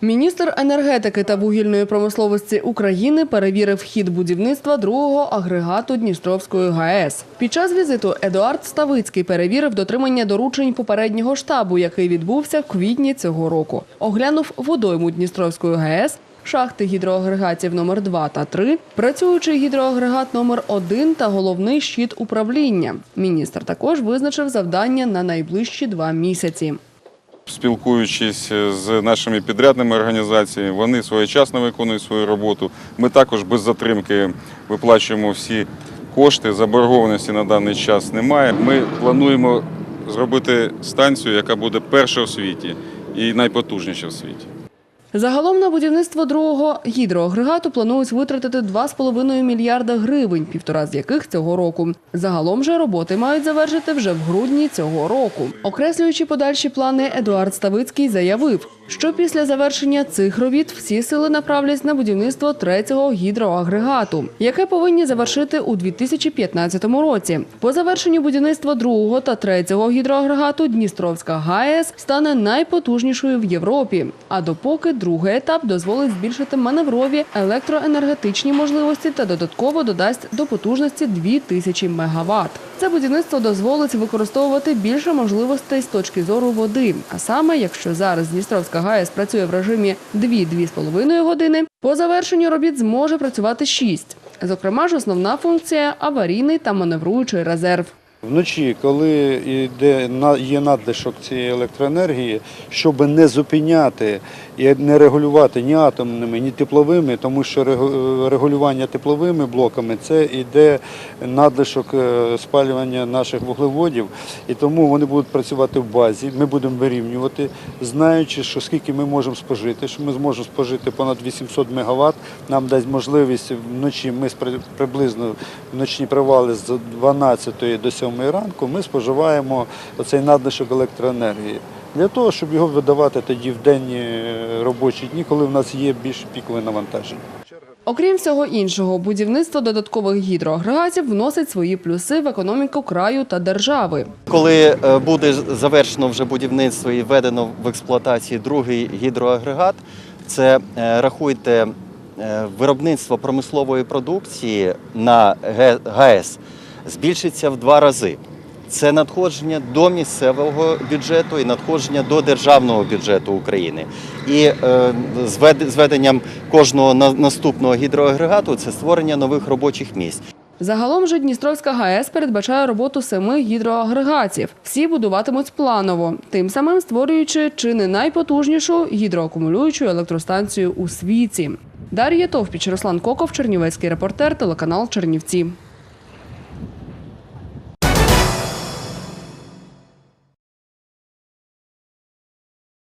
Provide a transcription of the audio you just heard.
Міністр енергетики та вугільної промисловості України перевірив хід будівництва другого агрегату Дністровської ГАЕС. Під час візиту Едуард Ставицький перевірив дотримання доручень попереднього штабу, який відбувся в квітні цього року. Оглянув водойму Дністровської ГАЕС, шахти гідроагрегатів номер 2 та 3, працюючий гідроагрегат номер 1 та головний щит управління. Міністр також визначив завдання на найближчі два місяці. Спілкуючись з нашими підрядними організаціями, вони своєчасно виконують свою роботу. Ми також без затримки виплачуємо всі кошти. Заборгованості на даний час немає. Ми плануємо зробити станцію, яка буде перша у світі і найпотужніша в світі. Загалом на будівництво другого гідроагрегату планують витратити 2,5 мільярда гривень, півтора з яких цього року. Загалом же роботи мають завершити вже в грудні цього року. Окреслюючи подальші плани, Едуард Ставицький заявив, що після завершення цих робіт всі сили направлять на будівництво третього гідроагрегату, яке повинні завершити у 2015 році. По завершенню будівництва другого та третього гідроагрегату Дністровська ГАЕС стане найпотужнішою в Європі. А допоки другий етап дозволить збільшити маневрові електроенергетичні можливості та додатково додасть до потужності 2000 МВт. Це будівництво дозволить використовувати більше можливостей з точки зору води. А саме, якщо зараз Дністровська ГАЕС працює в режимі 2-2,5 години, по завершенню робіт зможе працювати 6. Зокрема ж, основна функція аварійний та маневруючий резерв. Вночі, коли йде є надлишок цієї електроенергії, щоб не зупиняти і не регулювати ні атомними, ні тепловими, тому що регулювання тепловими блоками це йде надлишок е, спалювання наших вуглеводів, і тому вони будуть працювати в базі. Ми будемо вирівнювати, знаючи, що скільки ми можемо спожити, що ми зможемо спожити понад 800 МВт, нам дасть можливість вночі. Ми приблизно в ночні привали з 12 до 7 ранку. Ми споживаємо оцей надлишок електроенергії для того, щоб його видавати тоді в денні е, робочі дні, коли в нас є більш пікове навантаження. Окрім всього іншого, будівництво додаткових гідроагрегатів вносить свої плюси в економіку краю та держави. Коли е, буде завершено вже будівництво і введено в експлуатацію другий гідроагрегат, це е, рахуйте виробництво промислової продукції на ГАЕС збільшиться в два рази. Це надходження до місцевого бюджету і надходження до державного бюджету України. І е, з введ- з введенням кожного на- наступного гідроагрегату це створення нових робочих місць. Загалом же Дністровська ГАЕС передбачає роботу семи гідроагрегатів. Всі будуватимуть планово, тим самим створюючи чи не найпотужнішу гідроакумулюючу електростанцію у світі. Дар'я Товпіч, Руслан Коков, Чернівецький репортер, телеканал Чернівці.